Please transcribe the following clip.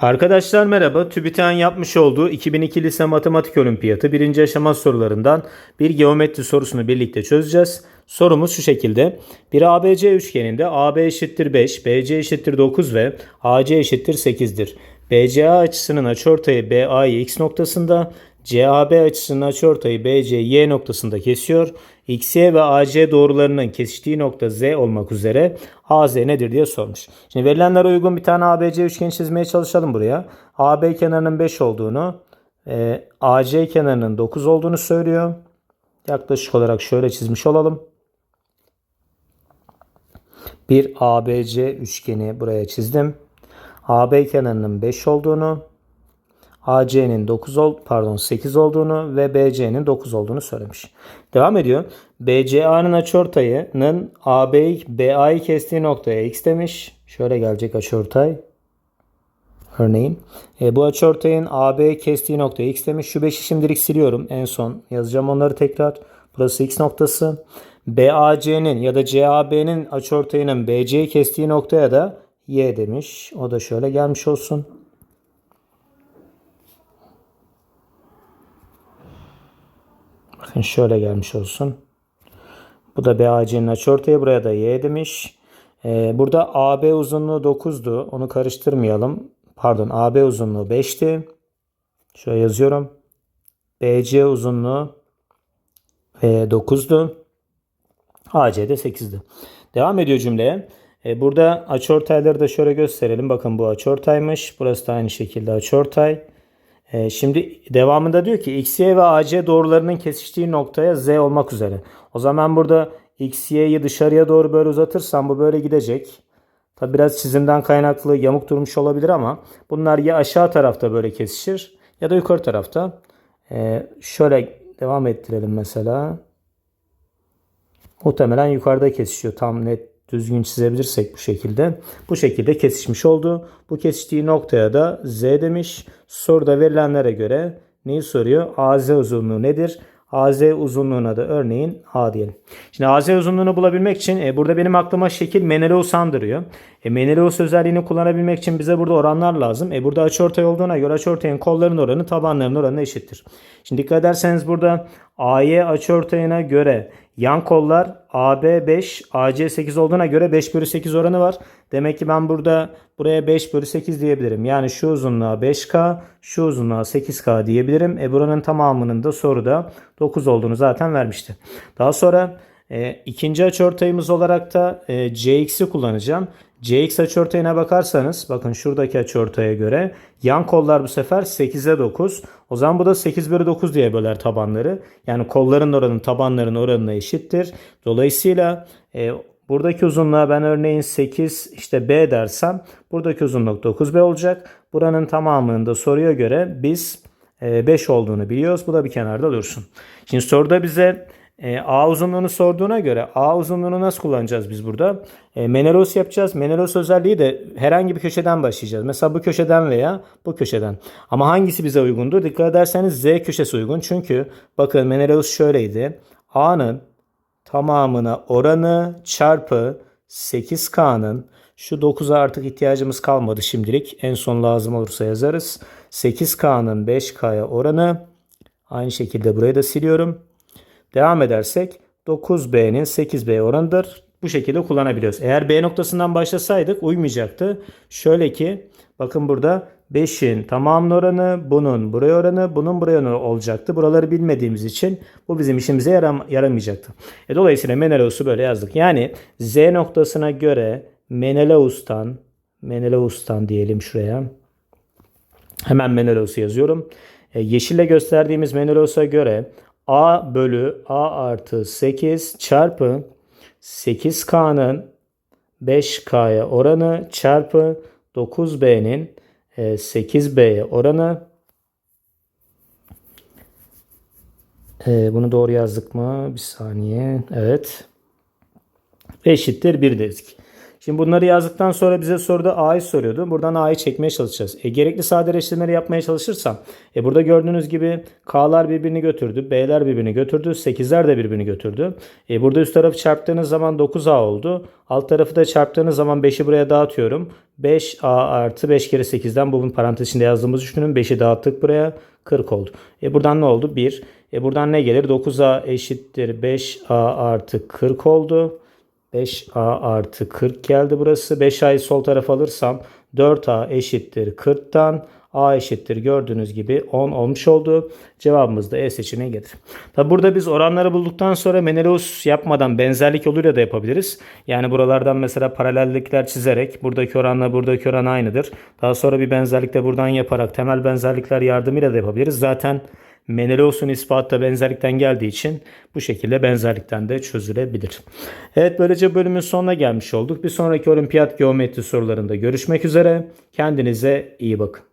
Arkadaşlar merhaba. TÜBİTAK'ın yapmış olduğu 2002 Lise Matematik Olimpiyatı birinci aşama sorularından bir geometri sorusunu birlikte çözeceğiz. Sorumuz şu şekilde. Bir ABC üçgeninde AB eşittir 5, BC eşittir 9 ve AC eşittir 8'dir. BCA açısının açıortayı BA'yı x noktasında, CAB açısının açıortayı BC y noktasında kesiyor. XY ve AC doğrularının kesiştiği nokta Z olmak üzere AZ nedir diye sormuş. Şimdi verilenlere uygun bir tane ABC üçgeni çizmeye çalışalım buraya. AB kenarının 5 olduğunu, e, AC kenarının 9 olduğunu söylüyor. Yaklaşık olarak şöyle çizmiş olalım. Bir ABC üçgeni buraya çizdim. AB kenarının 5 olduğunu, AC'nin 9 ol pardon 8 olduğunu ve BC'nin 9 olduğunu söylemiş. Devam ediyor. BCA'nın açıortayının AB BA'yı kestiği noktaya x demiş. Şöyle gelecek açıortay. Örneğin. E, bu açıortayın AB kestiği noktaya x demiş. Şu 5'i şimdilik siliyorum. En son yazacağım onları tekrar. Burası x noktası. BAC'nin ya da CAB'nin açıortayının BC'yi kestiği noktaya da y demiş. O da şöyle gelmiş olsun. Bakın şöyle gelmiş olsun. Bu da BAC'nin açıortayı. Buraya da y demiş. Ee, burada AB uzunluğu 9'du. Onu karıştırmayalım. Pardon AB uzunluğu 5'ti. Şöyle yazıyorum. BC uzunluğu e, 9'du. AC de 8'di. Devam ediyor cümleye. E, burada açıortayları da şöyle gösterelim. Bakın bu açıortaymış. Burası da aynı şekilde açıortay. E, şimdi devamında diyor ki XY ve AC doğrularının kesiştiği noktaya Z olmak üzere. O zaman burada XY'yi dışarıya doğru böyle uzatırsam bu böyle gidecek. Tabi biraz çizimden kaynaklı yamuk durmuş olabilir ama bunlar ya aşağı tarafta böyle kesişir ya da yukarı tarafta. E, şöyle devam ettirelim mesela. Muhtemelen yukarıda kesişiyor. Tam net düzgün çizebilirsek bu şekilde. Bu şekilde kesişmiş oldu. Bu kesiştiği noktaya da Z demiş. Soruda verilenlere göre neyi soruyor? AZ uzunluğu nedir? AZ uzunluğuna da örneğin A diyelim. Şimdi AZ uzunluğunu bulabilmek için e, burada benim aklıma şekil Menelaus andırıyor. E, Menelaus özelliğini kullanabilmek için bize burada oranlar lazım. E, burada açıortay olduğuna göre açıortayın kolların oranı tabanların oranına eşittir. Şimdi dikkat ederseniz burada AY açıortayına göre yan kollar AB 5, AC 8 olduğuna göre 5 bölü 8 oranı var. Demek ki ben burada buraya 5 bölü 8 diyebilirim. Yani şu uzunluğa 5K, şu uzunluğa 8K diyebilirim. E buranın tamamının da soruda 9 olduğunu zaten vermişti. Daha sonra e, ikinci açıortayımız olarak da e, CX'i kullanacağım. CX açıortayına bakarsanız bakın şuradaki açıortaya göre yan kollar bu sefer 8'e 9. O zaman bu da 8 bölü 9 diye böler tabanları. Yani kolların oranı tabanların oranına eşittir. Dolayısıyla e, buradaki uzunluğa ben örneğin 8 işte B dersem buradaki uzunluk 9B olacak. Buranın tamamını da soruya göre biz 5 olduğunu biliyoruz. Bu da bir kenarda dursun. Şimdi soruda bize e, A uzunluğunu sorduğuna göre A uzunluğunu nasıl kullanacağız biz burada? E, Menelaus yapacağız. Menelaus özelliği de herhangi bir köşeden başlayacağız. Mesela bu köşeden veya bu köşeden. Ama hangisi bize uygundur? Dikkat ederseniz Z köşesi uygun. Çünkü bakın Menelaus şöyleydi. A'nın tamamına oranı çarpı 8K'nın şu 9'a artık ihtiyacımız kalmadı şimdilik. En son lazım olursa yazarız. 8K'nın 5K'ya oranı. Aynı şekilde burayı da siliyorum. Devam edersek 9B'nin 8B oranıdır. Bu şekilde kullanabiliyoruz. Eğer B noktasından başlasaydık uymayacaktı. Şöyle ki bakın burada 5'in tamamının oranı, bunun buraya oranı, bunun buraya oranı olacaktı. Buraları bilmediğimiz için bu bizim işimize yaram yaramayacaktı. E, dolayısıyla Menelaus'u böyle yazdık. Yani Z noktasına göre Menelaus'tan Menelaus'tan diyelim şuraya. Hemen Menelaus'u yazıyorum. E, yeşille gösterdiğimiz Menelaus'a göre A bölü A artı 8 çarpı 8K'nın 5K'ya oranı çarpı 9B'nin 8B'ye oranı. Ee, bunu doğru yazdık mı? Bir saniye. Evet. Eşittir 1 dedik. Şimdi bunları yazdıktan sonra bize soruda A'yı soruyordu. Buradan A'yı çekmeye çalışacağız. E, gerekli sadeleştirmeleri yapmaya çalışırsam. E, burada gördüğünüz gibi K'lar birbirini götürdü. B'ler birbirini götürdü. 8'ler de birbirini götürdü. E, burada üst tarafı çarptığınız zaman 9A oldu. Alt tarafı da çarptığınız zaman 5'i buraya dağıtıyorum. 5A artı 5 kere 8'den bu parantez içinde yazdığımızı düşünün. 5'i dağıttık buraya. 40 oldu. E buradan ne oldu? 1. E buradan ne gelir? 9A eşittir 5A artı 40 oldu. 5A artı 40 geldi burası. 5A'yı sol tarafa alırsam 4A eşittir 40'tan. A eşittir gördüğünüz gibi 10 olmuş oldu. Cevabımız da E seçeneği gelir. Tabi burada biz oranları bulduktan sonra Menelaus yapmadan benzerlik yoluyla da yapabiliriz. Yani buralardan mesela paralellikler çizerek buradaki oranla buradaki oran aynıdır. Daha sonra bir benzerlik de buradan yaparak temel benzerlikler yardımıyla da yapabiliriz. Zaten Menelaus'un ispatı da benzerlikten geldiği için bu şekilde benzerlikten de çözülebilir. Evet böylece bölümün sonuna gelmiş olduk. Bir sonraki olimpiyat geometri sorularında görüşmek üzere. Kendinize iyi bakın.